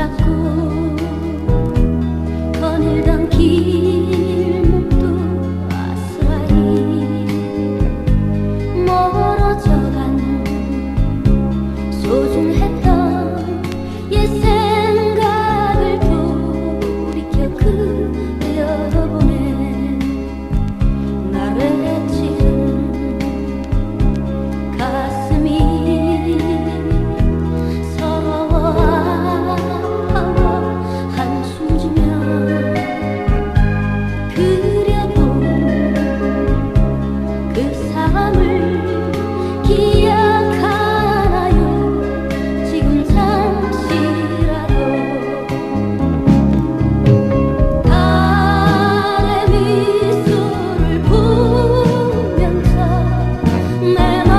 자꾸거늘담기